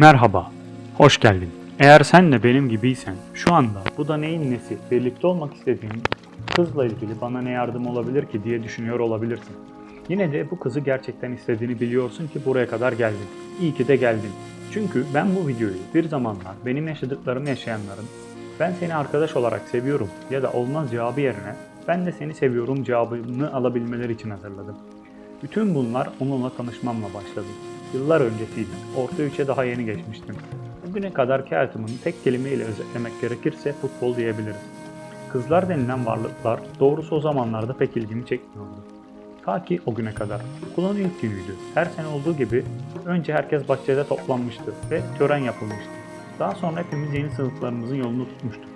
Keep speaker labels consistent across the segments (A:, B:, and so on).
A: Merhaba, hoş geldin. Eğer sen de benim gibiysen, şu anda bu da neyin nesi, birlikte olmak istediğin kızla ilgili bana ne yardım olabilir ki diye düşünüyor olabilirsin. Yine de bu kızı gerçekten istediğini biliyorsun ki buraya kadar geldin. İyi ki de geldin. Çünkü ben bu videoyu bir zamanlar benim yaşadıklarımı yaşayanların ben seni arkadaş olarak seviyorum ya da olmaz cevabı yerine ben de seni seviyorum cevabını alabilmeleri için hazırladım. Bütün bunlar onunla tanışmamla başladı. Yıllar öncesiydi. Orta üçe daha yeni geçmiştim. Bugüne kadarki hayatımın tek kelimeyle özetlemek gerekirse futbol diyebiliriz. Kızlar denilen varlıklar doğrusu o zamanlarda pek ilgimi çekmiyordu. Ta ki o güne kadar. Okulun ilk günüydü. Her sene olduğu gibi önce herkes bahçede toplanmıştı ve tören yapılmıştı. Daha sonra hepimiz yeni sınıflarımızın yolunu tutmuştuk.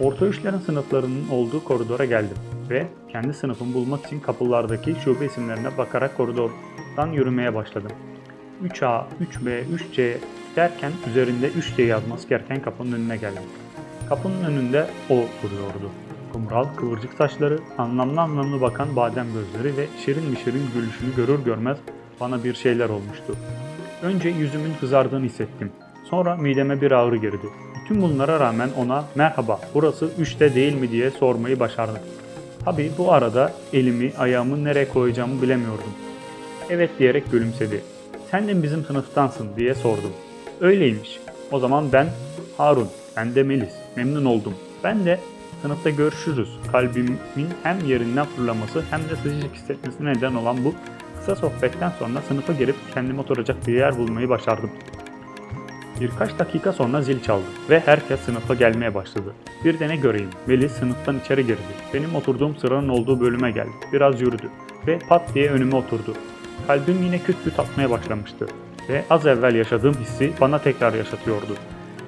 A: Orta üçlerin sınıflarının olduğu koridora geldim ve kendi sınıfımı bulmak için kapılardaki şube isimlerine bakarak koridordan yürümeye başladım. 3A, 3B, 3C derken üzerinde 3C yazması gereken kapının önüne geldim. Kapının önünde o duruyordu. Kumral, kıvırcık saçları, anlamlı anlamlı bakan badem gözleri ve şirin bir şirin gülüşünü görür görmez bana bir şeyler olmuştu. Önce yüzümün kızardığını hissettim. Sonra mideme bir ağrı girdi. Bütün bunlara rağmen ona merhaba burası 3'te değil mi diye sormayı başardım. Tabii bu arada elimi ayağımı nereye koyacağımı bilemiyordum. Evet diyerek gülümsedi. Sen de bizim sınıftansın diye sordum. Öyleymiş. O zaman ben Harun, ben de Melis. Memnun oldum. Ben de sınıfta görüşürüz. Kalbimin hem yerinden fırlaması hem de sıcacık hissetmesine neden olan bu kısa sohbetten sonra sınıfa girip kendime oturacak bir yer bulmayı başardım. Birkaç dakika sonra zil çaldı ve herkes sınıfa gelmeye başladı. Bir de ne göreyim, Melis sınıftan içeri girdi. Benim oturduğum sıranın olduğu bölüme geldi. Biraz yürüdü ve pat diye önüme oturdu. Kalbim yine küt küt atmaya başlamıştı ve az evvel yaşadığım hissi bana tekrar yaşatıyordu.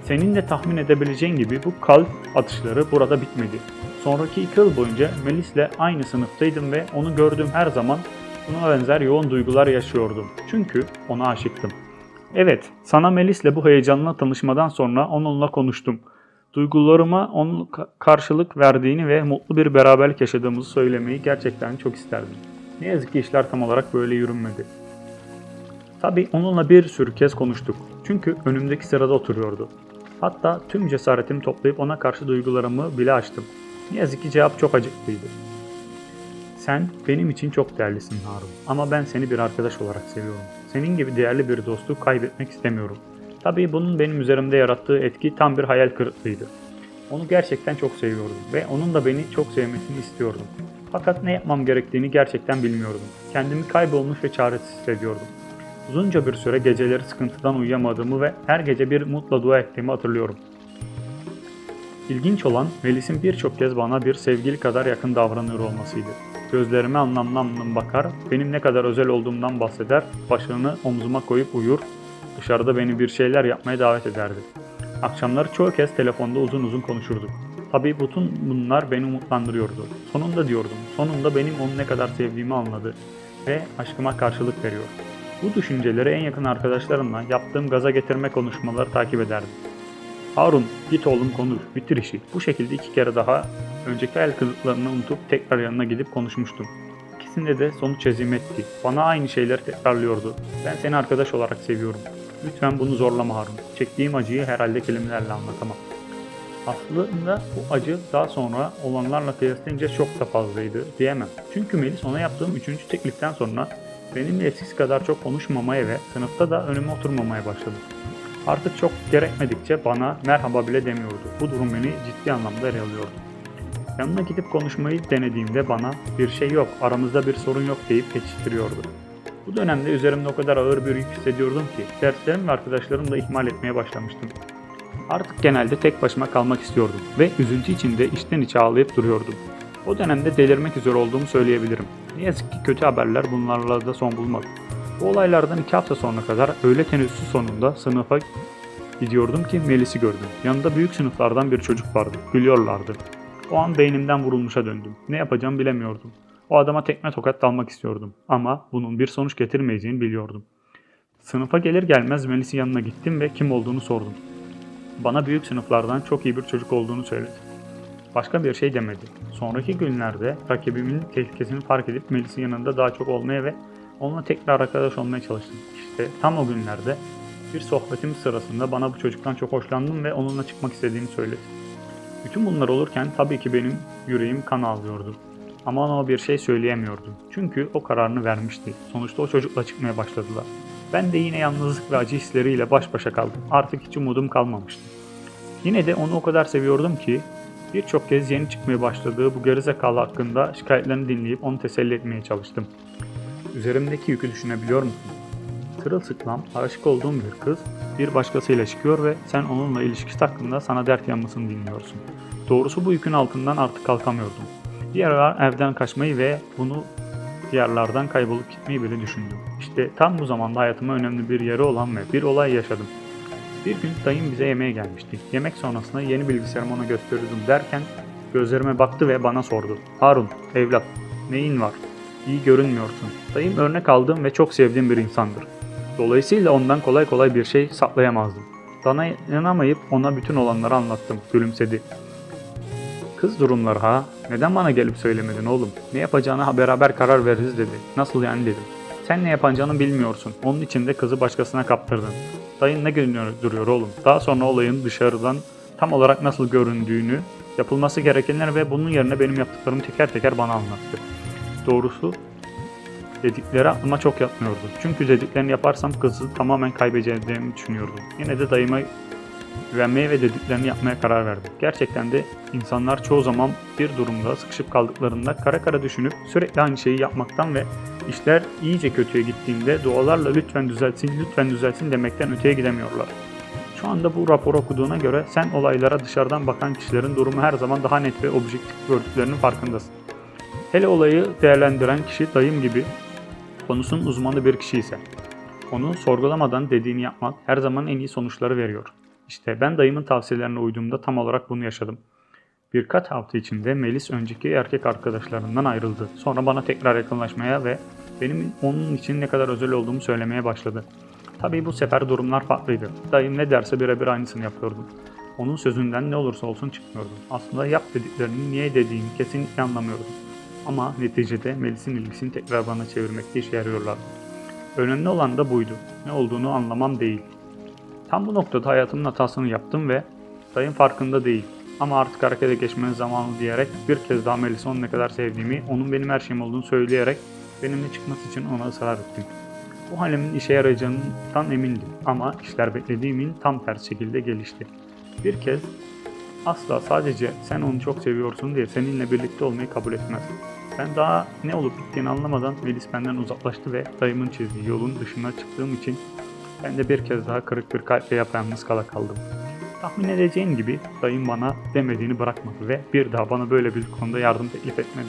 A: Senin de tahmin edebileceğin gibi bu kalp atışları burada bitmedi. Sonraki iki yıl boyunca Melis'le aynı sınıftaydım ve onu gördüğüm her zaman buna benzer yoğun duygular yaşıyordum. Çünkü ona aşıktım. Evet, sana Melis'le bu heyecanlı tanışmadan sonra onunla konuştum. Duygularıma onun ka- karşılık verdiğini ve mutlu bir beraberlik yaşadığımızı söylemeyi gerçekten çok isterdim. Ne yazık ki işler tam olarak böyle yürünmedi. Tabii onunla bir sürü kez konuştuk. Çünkü önümdeki sırada oturuyordu. Hatta tüm cesaretimi toplayıp ona karşı duygularımı bile açtım. Ne yazık ki cevap çok acıklıydı. Sen benim için çok değerlisin Harun. Ama ben seni bir arkadaş olarak seviyorum. Senin gibi değerli bir dostu kaybetmek istemiyorum. Tabii bunun benim üzerimde yarattığı etki tam bir hayal kırıklığıydı. Onu gerçekten çok seviyordum ve onun da beni çok sevmesini istiyordum. Fakat ne yapmam gerektiğini gerçekten bilmiyordum. Kendimi kaybolmuş ve çaresiz hissediyordum. Uzunca bir süre geceleri sıkıntıdan uyuyamadığımı ve her gece bir mutla dua ettiğimi hatırlıyorum. İlginç olan Melis'in birçok kez bana bir sevgili kadar yakın davranıyor olmasıydı. Gözlerime anlamlı anlamlı bakar, benim ne kadar özel olduğumdan bahseder, başını omzuma koyup uyur, dışarıda beni bir şeyler yapmaya davet ederdi. Akşamları çoğu kez telefonda uzun uzun konuşurduk. Tabii bütün bunlar beni umutlandırıyordu. Sonunda diyordum, sonunda benim onu ne kadar sevdiğimi anladı ve aşkıma karşılık veriyor. Bu düşünceleri en yakın arkadaşlarımla yaptığım gaza getirme konuşmaları takip ederdim. Harun git oğlum konuş bitir işi. Bu şekilde iki kere daha önceki el kızıklarını unutup tekrar yanına gidip konuşmuştum. İkisinde de sonuç ezimetti. Bana aynı şeyleri tekrarlıyordu. Ben seni arkadaş olarak seviyorum. Lütfen bunu zorlama Harun. Çektiğim acıyı herhalde kelimelerle anlatamam. Aslında bu acı daha sonra olanlarla kıyaslayınca çok da fazlaydı diyemem. Çünkü Melis ona yaptığım üçüncü tekliften sonra benimle eskisi kadar çok konuşmamaya ve sınıfta da önüme oturmamaya başladı. Artık çok gerekmedikçe bana merhaba bile demiyordu. Bu durum beni ciddi anlamda ele alıyordu. Yanına gidip konuşmayı denediğimde bana bir şey yok, aramızda bir sorun yok deyip geçiştiriyordu. Bu dönemde üzerimde o kadar ağır bir yük hissediyordum ki derslerim ve arkadaşlarımı da ihmal etmeye başlamıştım. Artık genelde tek başıma kalmak istiyordum ve üzüntü içinde içten içe ağlayıp duruyordum. O dönemde delirmek üzere olduğumu söyleyebilirim. Ne yazık ki kötü haberler bunlarla da son bulmadı. Bu olaylardan iki hafta sonra kadar öğle teneffüsü sonunda sınıfa gidiyordum ki Melis'i gördüm. Yanında büyük sınıflardan bir çocuk vardı. Gülüyorlardı. O an beynimden vurulmuşa döndüm. Ne yapacağımı bilemiyordum. O adama tekme tokat dalmak istiyordum. Ama bunun bir sonuç getirmeyeceğini biliyordum. Sınıfa gelir gelmez Melis'in yanına gittim ve kim olduğunu sordum. Bana büyük sınıflardan çok iyi bir çocuk olduğunu söyledi. Başka bir şey demedi. Sonraki günlerde rakibimin tehlikesini fark edip Melis'in yanında daha çok olmaya ve onunla tekrar arkadaş olmaya çalıştım. İşte tam o günlerde Bir sohbetimiz sırasında bana bu çocuktan çok hoşlandım ve onunla çıkmak istediğini söyledi. Bütün bunlar olurken tabii ki benim yüreğim kan ağlıyordu. Ama ona bir şey söyleyemiyordum. Çünkü o kararını vermişti. Sonuçta o çocukla çıkmaya başladılar. Ben de yine yalnızlık ve acı hisleriyle baş başa kaldım. Artık hiç umudum kalmamıştı. Yine de onu o kadar seviyordum ki birçok kez yeni çıkmaya başladığı bu gerizekalı hakkında şikayetlerini dinleyip onu teselli etmeye çalıştım. Üzerimdeki yükü düşünebiliyor musun? Tırılsıklam, aşık olduğum bir kız bir başkasıyla çıkıyor ve sen onunla ilişkisi hakkında sana dert yanmasını dinliyorsun. Doğrusu bu yükün altından artık kalkamıyordum. Bir ara evden kaçmayı ve bunu diyarlardan kaybolup gitmeyi bile düşündüm. İşte tam bu zamanda hayatıma önemli bir yeri olan ve bir olay yaşadım. Bir gün dayım bize yemeğe gelmişti. Yemek sonrasında yeni bilgisayarımı ona gösteriyordum derken gözlerime baktı ve bana sordu. Harun, evlat, neyin var? İyi görünmüyorsun. Dayım örnek aldığım ve çok sevdiğim bir insandır. Dolayısıyla ondan kolay kolay bir şey saklayamazdım. Bana inanamayıp ona bütün olanları anlattım. Gülümsedi. Kız durumları ha. Neden bana gelip söylemedin oğlum? Ne yapacağına beraber karar veririz dedi. Nasıl yani dedim. Sen ne yapacağını bilmiyorsun. Onun için de kızı başkasına kaptırdın. Dayın ne görünüyor duruyor oğlum. Daha sonra olayın dışarıdan tam olarak nasıl göründüğünü, yapılması gerekenler ve bunun yerine benim yaptıklarımı teker teker bana anlattı. Doğrusu dedikleri aklıma çok yatmıyordu. Çünkü dediklerini yaparsam kızı tamamen kaybedeceğimi düşünüyordum. Yine de dayıma güvenmeye ve dediklerini yapmaya karar verdim. Gerçekten de insanlar çoğu zaman bir durumda sıkışıp kaldıklarında kara kara düşünüp sürekli aynı şeyi yapmaktan ve işler iyice kötüye gittiğinde dualarla lütfen düzelsin, lütfen düzelsin demekten öteye gidemiyorlar. Şu anda bu rapor okuduğuna göre sen olaylara dışarıdan bakan kişilerin durumu her zaman daha net ve objektif gördüklerinin farkındasın. Hele olayı değerlendiren kişi dayım gibi konusunun uzmanı bir kişi ise onu sorgulamadan dediğini yapmak her zaman en iyi sonuçları veriyor. İşte ben dayımın tavsiyelerine uyduğumda tam olarak bunu yaşadım. Birkaç hafta içinde Melis önceki erkek arkadaşlarından ayrıldı. Sonra bana tekrar yakınlaşmaya ve benim onun için ne kadar özel olduğumu söylemeye başladı. Tabii bu sefer durumlar farklıydı. Dayım ne derse birebir aynısını yapıyordum. Onun sözünden ne olursa olsun çıkmıyordum. Aslında yap dediklerini niye dediğini kesinlikle anlamıyordum. Ama neticede Melis'in ilgisini tekrar bana çevirmekte işe yarıyorlardı. Önemli olan da buydu. Ne olduğunu anlamam değil. Tam bu noktada hayatımın hatasını yaptım ve dayım farkında değil. Ama artık harekete geçmenin zamanı diyerek bir kez daha Melis'i onun ne kadar sevdiğimi, onun benim her şeyim olduğunu söyleyerek benimle çıkması için ona ısrar ettim. Bu halimin işe yarayacağından emindim ama işler beklediğimin tam tersi şekilde gelişti. Bir kez asla sadece sen onu çok seviyorsun diye seninle birlikte olmayı kabul etmez. Ben daha ne olup bittiğini anlamadan Melis benden uzaklaştı ve dayımın çizdiği yolun dışına çıktığım için ben de bir kez daha kırık bir kalple yapayalnız kala kaldım. Tahmin edeceğin gibi dayım bana demediğini bırakmadı ve bir daha bana böyle bir konuda yardım teklif etmedi.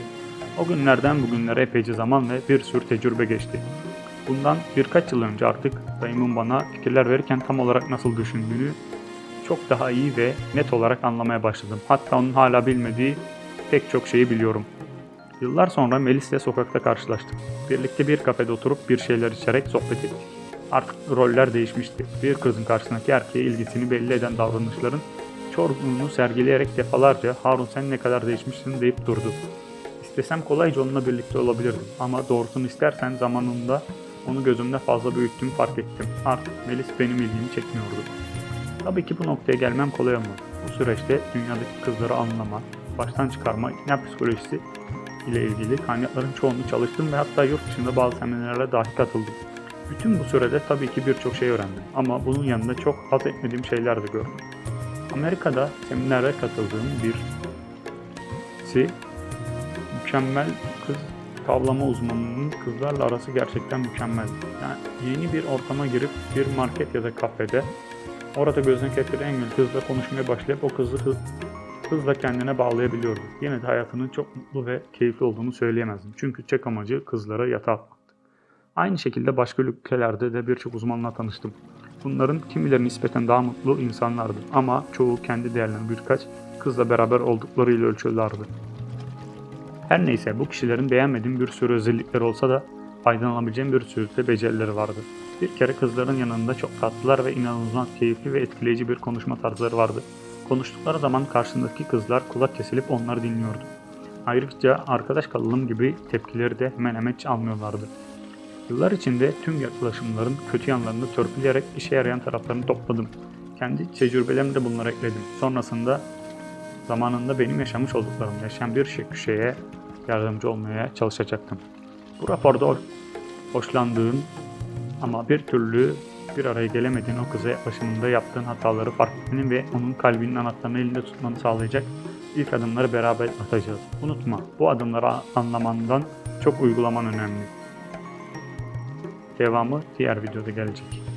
A: O günlerden bugünlere epeyce zaman ve bir sürü tecrübe geçti. Bundan birkaç yıl önce artık dayımın bana fikirler verirken tam olarak nasıl düşündüğünü çok daha iyi ve net olarak anlamaya başladım. Hatta onun hala bilmediği pek çok şeyi biliyorum. Yıllar sonra Melis'le sokakta karşılaştık. Birlikte bir kafede oturup bir şeyler içerek sohbet ettik. Artık roller değişmişti. Bir kızın karşısındaki erkeğe ilgisini belli eden davranışların çoğunluğunu sergileyerek defalarca Harun sen ne kadar değişmişsin deyip durdu. İstesem kolayca onunla birlikte olabilirdim ama doğrusunu istersen zamanında onu gözümde fazla büyüttüm fark ettim. Artık Melis benim ilgimi çekmiyordu. Tabii ki bu noktaya gelmem kolay olmadı. Bu süreçte dünyadaki kızları anlama, baştan çıkarma, ikna psikolojisi ile ilgili kaynakların çoğunu çalıştım ve hatta yurt dışında bazı seminerlere dahi katıldım. Bütün bu sürede tabii ki birçok şey öğrendim ama bunun yanında çok haz etmediğim şeyler de gördüm. Amerika'da seminere katıldığım birisi mükemmel kız tavlama uzmanının kızlarla arası gerçekten mükemmel. Yani yeni bir ortama girip bir market ya da kafede orada gözüne kestiren en güzel kızla konuşmaya başlayıp o kızı hız, hızla kendine bağlayabiliyordu. Yine de hayatının çok mutlu ve keyifli olduğunu söyleyemezdim. Çünkü tek amacı kızlara yatağa. Aynı şekilde başka ülkelerde de birçok uzmanla tanıştım. Bunların kimileri nispeten daha mutlu insanlardı ama çoğu kendi değerlerini birkaç kızla beraber olduklarıyla ölçüyorlardı. Her neyse bu kişilerin beğenmediğim bir sürü özellikleri olsa da faydalanabileceğim bir sürü de becerileri vardı. Bir kere kızların yanında çok tatlılar ve inanılmaz keyifli ve etkileyici bir konuşma tarzları vardı. Konuştukları zaman karşısındaki kızlar kulak kesilip onları dinliyordu. Ayrıca arkadaş kalalım gibi tepkileri de hemen hemen almıyorlardı. Yıllar içinde tüm yaklaşımların kötü yanlarını törpüleyerek işe yarayan taraflarını topladım. Kendi tecrübelerimi de bunlara ekledim. Sonrasında zamanında benim yaşamış olduklarım yaşayan bir şey kişiye yardımcı olmaya çalışacaktım. Bu raporda ho- hoşlandığın ama bir türlü bir araya gelemediğin o kıza yaklaşımında yaptığın hataları fark etmenin ve onun kalbinin anahtarını elinde tutmanı sağlayacak ilk adımları beraber atacağız. Unutma, bu adımları anlamandan çok uygulaman önemli. Devamı diğer videoda gelecek.